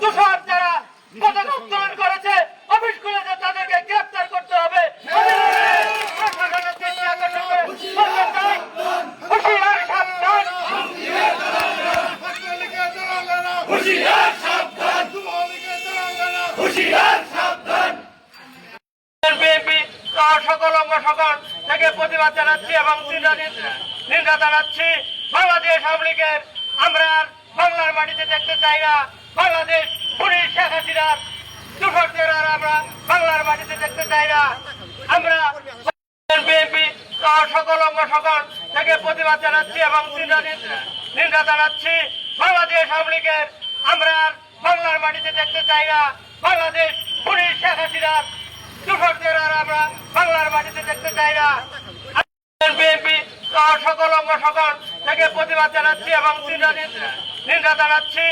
তুষার যারা পতাকা উত্তোলন করেছে, অফিস খুলেছে, তাদেরকে গ্রেপ্তার করতে হবে। সকল অঙ্গ সকল থেকে প্রতিবাদ জানাচ্ছি এবং নিন্দা জানাচ্ছি। বাংলাদেশ আওয়ামী লীগের আমরা বাংলার মাটিতে দেখতে চাই না। বাংলাদেশ পুলিশ শেখ হাসিনার দূষণদের আর আমরা বাংলার মাটিতে দেখতে চাই না। আমরা বিএনপি সকল অঙ্গ সকল থেকে প্রতিবাদ জানাচ্ছি এবং নিন্দা জানাচ্ছি। বাংলাদেশ আওয়ামী লীগের আমরা বাংলার মাটিতে দেখতে চাই না। বাংলাদেশ পুলিশ শেখ হাসিনার দূষণদের আর আমরা বাংলার মাটিতে দেখতে চাই না। বিএনপি সকল অঙ্গ সকল থেকে প্রতিবাদ জানাচ্ছি এবং নিন্দা জানাচ্ছি।